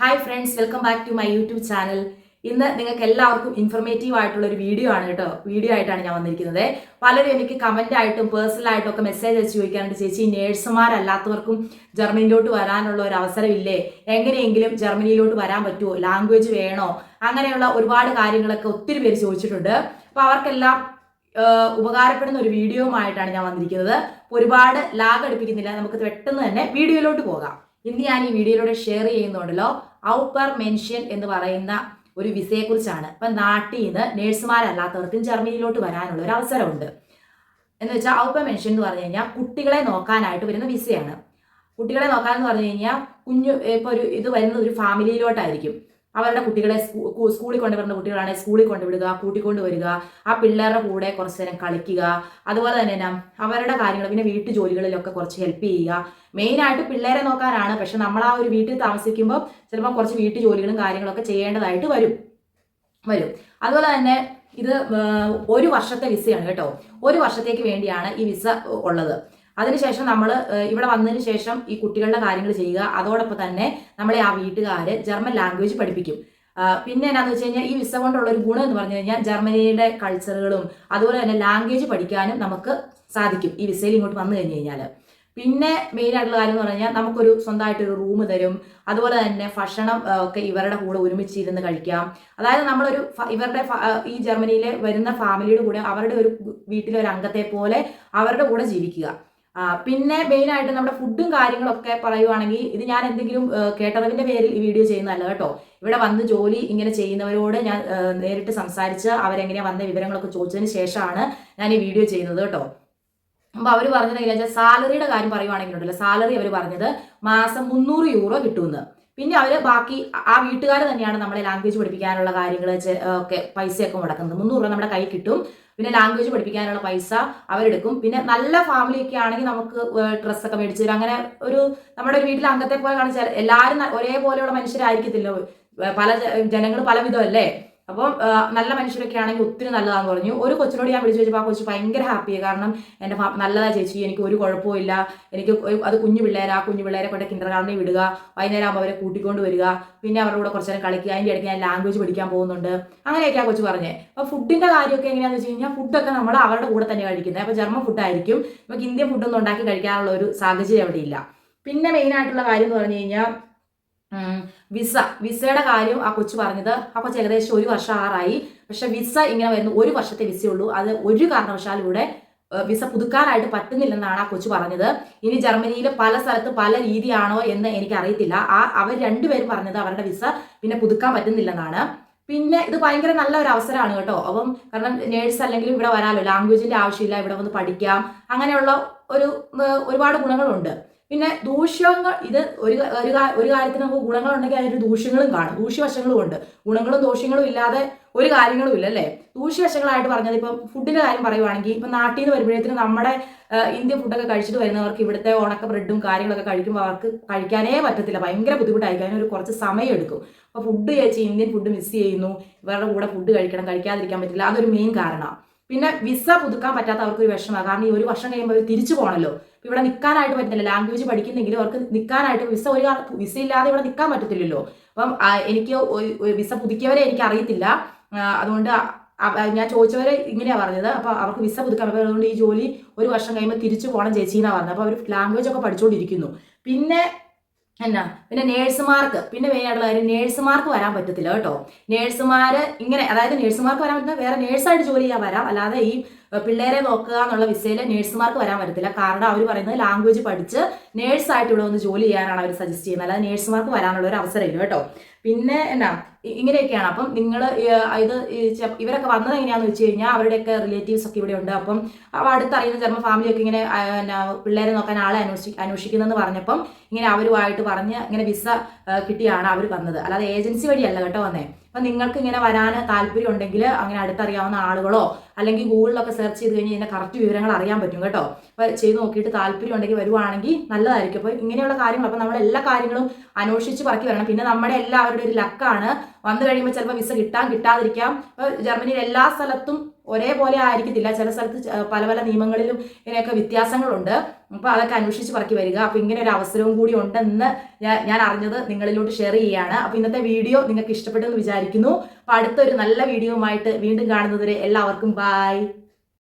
Hi friends welcome back to my YouTube channel ഇന്ന് നിങ്ങൾക്ക് എല്ലാവർക്കും ഇൻഫർമേറ്റീവ് ആയിട്ടുള്ള ഒരു വീഡിയോ ആണ് കേട്ടോ. വീഡിയോ ആയിട്ടാണ് ഞാൻ വന്നിരിക്കുന്നത്. പലരും എനിക്ക് കമന്റ് ആയിട്ടും പേഴ്സണൽ ആയിട്ടും ഒക്കെ മെസ്സേജ് അയച്ച് ചോദിക്കാറുണ്ട്. ചേച്ചി നേഴ്സുമാരല്ലാത്തവർക്കും ജർമ്മനിയിലോട്ട് വരാനുള്ള ഒരു അവസരമില്ലേ? എങ്ങനെയെങ്കിലും ജർമ്മനിയിലോട്ട് വരാൻ പറ്റുമോ? ലാംഗ്വേജ് വേണോ? അങ്ങനെയുള്ള ഒരുപാട് കാര്യങ്ങളൊക്കെ ഒത്തിരി പേര് ചോദിച്ചിട്ടുണ്ട്. അപ്പോൾ അവർക്കെല്ലാം ഉപകാരപ്പെടുന്ന ഒരു വീഡിയോ ആയിട്ടാണ് ഞാൻ വന്നിരിക്കുന്നത്. ഒരുപാട് ലാഗ് അടുപ്പിക്കുന്നില്ല. നമുക്ക് പെട്ടെന്ന് തന്നെ വീഡിയോയിലോട്ട് പോകാം. ഇന്ന് ഞാൻ ഈ വീഡിയോയിലൂടെ ഷെയർ ചെയ്യുന്നുണ്ടല്ലോ. ഔപ്പർ മെൻഷൻ എന്ന് പറയുന്ന ഒരു വിസയെക്കുറിച്ചാണ്. ഇപ്പം നാട്ടിൽ നിന്ന് നേഴ്സുമാരല്ലാത്തവർക്കും ജർമ്മനിയിലോട്ട് വരാനുള്ള ഒരു അവസരമുണ്ട്. എന്ന് വെച്ചാൽ ഔപ്പർ മെൻഷൻ എന്ന് പറഞ്ഞു കഴിഞ്ഞാൽ കുട്ടികളെ നോക്കാനായിട്ട് വരുന്ന വിസയാണ്. കുട്ടികളെ നോക്കാനെന്ന് പറഞ്ഞു കഴിഞ്ഞാൽ കുഞ്ഞു ഇപ്പോൾ ഒരു ഇത് വരുന്നത് ഒരു ഫാമിലിയിലോട്ടായിരിക്കും അവരുടെ കുട്ടികളെ സ്കൂ- സ്കൂളിൽ കൊണ്ടുവരുന്ന കുട്ടികളാണെങ്കിൽ സ്കൂളിൽ കൊണ്ടുവിടുക കൂട്ടിക്കൊണ്ട് വരിക ആ പിള്ളേരുടെ കൂടെ കുറച്ച് നേരം കളിക്കുക അതുപോലെ തന്നെ എന്നാ അവരുടെ കാര്യങ്ങൾ പിന്നെ വീട്ടു ജോലികളിലൊക്കെ കുറച്ച് ഹെൽപ്പ് ചെയ്യുക. മെയിനായിട്ട് പിള്ളേരെ നോക്കാനാണ് പക്ഷെ നമ്മൾ ആ ഒരു വീട്ടിൽ താമസിക്കുമ്പോൾ ചിലപ്പോൾ കുറച്ച് വീട്ടു ജോലികളും കാര്യങ്ങളൊക്കെ ചെയ്യേണ്ടതായിട്ട് വരും. വരും. അതുപോലെ തന്നെ ഇത് ഒരു വർഷത്തെ വിസയാണ് കേട്ടോ. ഒരു വർഷത്തേക്ക് വേണ്ടിയാണ് ഈ വിസ ഉള്ളത്. അതിനുശേഷം നമ്മൾ ഇവിടെ വന്നതിന് ശേഷം ഈ കുട്ടികളുടെ കാര്യങ്ങൾ ചെയ്യുക. അതോടൊപ്പം തന്നെ നമ്മളെ ആ വീട്ടുകാർ ജർമ്മൻ ലാംഗ്വേജ് പഠിപ്പിക്കും. പിന്നെ എന്നാന്ന് വെച്ച് കഴിഞ്ഞാൽ ഈ വിസ കൊണ്ടുള്ള ഒരു ഗുണം എന്ന് പറഞ്ഞു കഴിഞ്ഞാൽ ജർമ്മനിയുടെ കൾച്ചറുകളും അതുപോലെ തന്നെ ലാംഗ്വേജ് പഠിക്കാനും നമുക്ക് സാധിക്കും ഈ വിസയിൽ ഇങ്ങോട്ട് വന്നു കഴിഞ്ഞ് കഴിഞ്ഞാൽ പിന്നെ മെയിൻ ആയിട്ടുള്ള കാര്യം എന്ന് പറഞ്ഞാൽ നമുക്കൊരു സ്വന്തമായിട്ടൊരു റൂം തരും. അതുപോലെ തന്നെ ഭക്ഷണം ഒക്കെ ഇവരുടെ കൂടെ ഒരുമിച്ച് ഇരുന്ന് കഴിക്കാം. അതായത് നമ്മളൊരു ഇവരുടെ ഈ ജർമ്മനിയിലെ വരുന്ന ഫാമിലിയുടെ കൂടെ അവരുടെ ഒരു വീട്ടിലെ ഒരു അംഗത്തെ പോലെ അവരുടെ കൂടെ ജീവിക്കുക. പിന്നെ മെയിൻ ആയിട്ട് നമ്മുടെ ഫുഡും കാര്യങ്ങളൊക്കെ പറയുവാണെങ്കിൽ ഇത് ഞാൻ എന്തെങ്കിലും കേട്ടതിന്റെ പേരിൽ ഈ വീഡിയോ ചെയ്യുന്നതല്ല കേട്ടോ. ഇവിടെ വന്ന് ജോലി ഇങ്ങനെ ചെയ്യുന്നവരോട് ഞാൻ നേരിട്ട് സംസാരിച്ച് അവരെങ്ങനെയാ വന്ന വിവരങ്ങളൊക്കെ ചോദിച്ചതിന് ശേഷമാണ് ഞാൻ ഈ വീഡിയോ ചെയ്യുന്നത് കേട്ടോ. അപ്പോൾ അവർ പറഞ്ഞത് സാലറിയുടെ കാര്യം പറയുവാണെങ്കിലുണ്ടല്ലോ സാലറി അവർ പറഞ്ഞത് മാസം മുന്നൂറ് യൂറോ കിട്ടുമെന്ന്. പിന്നെ അവർ ബാക്കി ആ വീട്ടുകാർ തന്നെയാണ് നമ്മളെ ലാംഗ്വേജ് പഠിപ്പിക്കാനുള്ള കാര്യങ്ങൾ ഒക്കെ പൈസയൊക്കെ മുടക്കുന്നത്. മുന്നൂറ് രൂപ നമ്മുടെ കൈ കിട്ടും. പിന്നെ ലാംഗ്വേജ് പഠിപ്പിക്കാനുള്ള പൈസ അവരെടുക്കും. പിന്നെ നല്ല ഫാമിലി ഒക്കെ ആണെങ്കിൽ നമുക്ക് ഡ്രസ്സൊക്കെ മേടിച്ചു തരും. അങ്ങനെ ഒരു നമ്മുടെ വീട്ടിലെ അംഗത്തെ പോലെ കാണിച്ചാൽ എല്ലാവരും ഒരേപോലെയുള്ള മനുഷ്യരായിരിക്കത്തില്ല. പല ജനങ്ങൾ പല വിധമല്ലേ അപ്പം നല്ല മനുഷ്യരൊക്കെ ആണെങ്കിൽ ഒത്തിരി നല്ലതാന്ന് പറഞ്ഞു. ഒരു കൊച്ചിനോട് ഞാൻ വിളിച്ചു വെച്ചപ്പോൾ ആ കൊച്ചു ഭയങ്കര ഹാപ്പിയാണ് കാരണം എന്റെ നല്ലതാ ചേച്ചി. എനിക്ക് ഒരു കുഴപ്പമില്ല എനിക്ക് അത് കുഞ്ഞു പിള്ളേരാ. കുഞ്ഞു പിള്ളേരെ കൊണ്ട് കിൻഡർ ഗാർഡനിൽ വിടുക. വൈകുന്നേരം ആകുമ്പോൾ അവരെ കൂട്ടിക്കൊണ്ട് വരിക. പിന്നെ അവരുടെ കൂടെ കുറച്ച് നേരം കളിക്കുക. അതിന്റെ ഇടയ്ക്ക് ഞാൻ ലാംഗ്വേജ് പഠിക്കാൻ പോകുന്നുണ്ട്. അങ്ങനെയൊക്കെ ആ കൊച്ചു പറഞ്ഞത് അപ്പോൾ ഫുഡിന്റെ കാര്യമൊക്കെ എങ്ങനെയാണെന്ന് വെച്ച് കഴിഞ്ഞാൽ ഫുഡൊക്കെ നമ്മൾ അവരുടെ കൂടെ തന്നെ കഴിക്കുന്നത്. അപ്പോൾ ജർമ്മൻ ഫുഡായിരിക്കും നമുക്ക് ഇന്ത്യൻ ഫുഡൊന്നും ഉണ്ടാക്കി കഴിക്കാനുള്ള ഒരു സാഹചര്യം അവിടെ ഇല്ല. പിന്നെ മെയിൻ ആയിട്ടുള്ള കാര്യം എന്ന് പറഞ്ഞു കഴിഞ്ഞാൽ വിസ വിസയുടെ കാര്യം ആ കൊച്ചു പറഞ്ഞത്. ആ കൊച്ചു ഏകദേശം ഒരു വർഷം ആറായി. പക്ഷെ വിസ ഇങ്ങനെ വരുന്ന ഒരു വർഷത്തെ വിസയുള്ളൂ. അത് ഒരു കാരണവശാലും ഇവിടെ വിസ പുതുക്കാനായിട്ട് പറ്റുന്നില്ലെന്നാണ് ആ കൊച്ചു പറഞ്ഞത്. ഇനി ജർമ്മനിയിൽ പല സ്ഥലത്ത് പല രീതിയാണോ എന്ന് എനിക്ക് അറിയത്തില്ല ആ അവർ രണ്ടുപേരും പറഞ്ഞത് അവരുടെ വിസ പിന്നെ പുതുക്കാൻ പറ്റുന്നില്ലെന്നാണ്. പിന്നെ ഇത് ഭയങ്കര നല്ല ഒരു അവസരമാണ് കേട്ടോ. അപ്പം കാരണം നേഴ്സ് അല്ലെങ്കിൽ ഇവിടെ വരാമല്ലോ ലാംഗ്വേജിന്റെ ആവശ്യമില്ല ഇവിടെ വന്ന് പഠിക്കാം. അങ്ങനെയുള്ള ഒരു ഒരുപാട് ഗുണങ്ങളുണ്ട്. പിന്നെ ദൂഷ്യങ്ങൾ ഇത് ഒരു ഒരു ഒരു കാര്യത്തിന് നമുക്ക് ഗുണങ്ങളുണ്ടെങ്കിൽ അതിന് ദൂഷ്യങ്ങളും കാണും. ദൂഷ്യവശങ്ങളും ഉണ്ട്. ഗുണങ്ങളും ദോഷ്യങ്ങളും ഇല്ലാതെ ഒരു കാര്യങ്ങളും ഇല്ല അല്ലേ? ദൂഷ്യവശങ്ങളായിട്ട് പറഞ്ഞത് ഇപ്പം ഫുഡിന്റെ കാര്യം പറയുവാണെങ്കിൽ ഇപ്പം നാട്ടിൽ നിന്ന് വരുമ്പോഴത്തേനും നമ്മുടെ ഇന്ത്യൻ ഫുഡൊക്കെ കഴിച്ചിട്ട് വരുന്നവർക്ക് ഇവിടുത്തെ ഉണക്ക ബ്രെഡും കാര്യങ്ങളൊക്കെ കഴിക്കുമ്പോൾ അവർക്ക് കഴിക്കാനേ പറ്റത്തില്ല. ഭയങ്കര ബുദ്ധിമുട്ടായിരിക്കും. അതിനൊരു കുറച്ച് സമയം എടുക്കും. അപ്പോൾ ഫുഡ് കഴിച്ച് ഇന്ത്യൻ ഫുഡ് മിസ് ചെയ്യുന്നു. ഇവരുടെ കൂടെ ഫുഡ് കഴിക്കണം കഴിക്കാതിരിക്കാൻ പറ്റില്ല. അതൊരു മെയിൻ കാരണമാണ്. പിന്നെ വിസ പുതുക്കാൻ പറ്റാത്ത അവർക്ക് ഒരു വിഷമമാണ്. കാരണം ഈ ഒരു വർഷം കഴിയുമ്പോൾ അവർ തിരിച്ചു പോകണമല്ലോ ഇവിടെ നിൽക്കാനായിട്ട് പറ്റുന്നില്ല. ലാംഗ്വേജ് പഠിക്കുന്നെങ്കിലും അവർക്ക് നിൽക്കാനായിട്ട് വിസ ഒരു വിസ ഇല്ലാതെ ഇവിടെ നിൽക്കാൻ പറ്റത്തില്ലല്ലോ. അപ്പം എനിക്ക് വിസ പുതുക്കിയവരെ എനിക്ക് അറിയത്തില്ല. അതുകൊണ്ട് ഞാൻ ചോദിച്ചവരെ ഇങ്ങനെയാണ് പറഞ്ഞത്. അപ്പോൾ അവർക്ക് വിസ പുതുക്കാൻ പറ്റും. അതുകൊണ്ട് ഈ ജോലി ഒരു വർഷം കഴിയുമ്പോൾ തിരിച്ചു പോകണം ചേച്ചി എന്നാണ് പറഞ്ഞത്. അപ്പോൾ അവർ ലാംഗ്വേജ് ഒക്കെ പഠിച്ചുകൊണ്ടിരിക്കുന്നു പിന്നെ എന്നാ? പിന്നെ നേഴ്സുമാർക്ക് പിന്നെ മെയിൻ ആയിട്ടുള്ള കാര്യം നേഴ്സുമാർക്ക് വരാൻ പറ്റത്തില്ല കേട്ടോ. നേഴ്സുമാർ ഇങ്ങനെ അതായത് നേഴ്സുമാർക്ക് വരാൻ പറ്റുന്ന വേറെ നേഴ്സായിട്ട് ജോലി ചെയ്യാൻ വരാം. അല്ലാതെ ഈ പിള്ളേരെ നോക്കുക എന്നുള്ള വിസയിൽ നേഴ്സുമാർക്ക് വരാൻ പറ്റത്തില്ല. കാരണം അവർ പറയുന്നത് ലാംഗ്വേജ് പഠിച്ച് നേഴ്സായിട്ട് ഇവിടെ വന്ന് ജോലി ചെയ്യാനാണ് അവർ സജസ്റ്റ് ചെയ്യുന്നത്. അല്ലാതെ നേഴ്സുമാർക്ക് വരാനുള്ള ഒരു അവസരമില്ല കേട്ടോ. പിന്നെ എന്നാ ഇങ്ങനെയൊക്കെയാണ്. അപ്പം നിങ്ങൾ ഇത് ഇവരൊക്കെ വന്നത് എങ്ങനെയാണെന്ന് വെച്ച് കഴിഞ്ഞാൽ അവരുടെയൊക്കെ റിലേറ്റീവ്സ് ഒക്കെ ഇവിടെ ഉണ്ട്. അപ്പം അടുത്തറിയുന്ന ജർമ്മൻ ഫാമിലിയൊക്കെ ഇങ്ങനെ എന്നാ പിള്ളേരെ നോക്കാൻ ആളെ അന്വേഷി അന്വേഷിക്കുന്നതെന്ന് പറഞ്ഞപ്പം ഇങ്ങനെ അവരുമായിട്ട് പറഞ്ഞ് ഇങ്ങനെ വിസ കിട്ടിയാണ് അവർ വന്നത്. അല്ലാതെ ഏജൻസി വഴിയല്ല കേട്ടോ വന്നേ. അപ്പം നിങ്ങൾക്ക് ഇങ്ങനെ വരാൻ താല്പര്യം ഉണ്ടെങ്കിൽ അങ്ങനെ അടുത്തറിയാവുന്ന ആളുകളോ അല്ലെങ്കിൽ ഗൂഗിളിലൊക്കെ സെർച്ച് ചെയ്ത് കഴിഞ്ഞാൽ ഇതിന്റെ കറക്റ്റ് വിവരങ്ങൾ അറിയാൻ പറ്റും കേട്ടോ. അപ്പോൾ ചെയ്ത് നോക്കിയിട്ട് താല്പര്യം ഉണ്ടെങ്കിൽ വരുവാണെങ്കിൽ നല്ലതായിരിക്കും. അപ്പോൾ ഇങ്ങനെയുള്ള കാര്യങ്ങൾ അപ്പോൾ നമ്മൾ എല്ലാ കാര്യങ്ങളും അന്വേഷിച്ച് പറക്കി വരണം. പിന്നെ നമ്മുടെ എല്ലാവരുടെ ഒരു ലക്കാണ് വന്നു കഴിയുമ്പോൾ ചിലപ്പോൾ വിസ കിട്ടാൻ കിട്ടാതിരിക്കാം. ജർമ്മനിയിൽ എല്ലാ സ്ഥലത്തും ഒരേപോലെ ആയിരിക്കത്തില്ല. ചില സ്ഥലത്ത് പല പല നിയമങ്ങളിലും ഇതിനൊക്കെ വ്യത്യാസങ്ങളുണ്ട്. അപ്പോൾ അതൊക്കെ അന്വേഷിച്ച് പറക്കി വരിക. അപ്പോൾ ഇങ്ങനെ ഒരു അവസരവും കൂടി ഉണ്ടെന്ന് ഞാൻ ഞാൻ അറിഞ്ഞത് നിങ്ങളിലോട്ട് ഷെയർ ചെയ്യുകയാണ് അപ്പോൾ ഇന്നത്തെ വീഡിയോ നിങ്ങൾക്ക് ഇഷ്ടപ്പെട്ടെന്ന് വിചാരിക്കുന്നു. അപ്പോൾ അടുത്തൊരു നല്ല വീഡിയോയുമായിട്ട് വീണ്ടും കാണുന്നതുവരെ എല്ലാവർക്കും ബായ്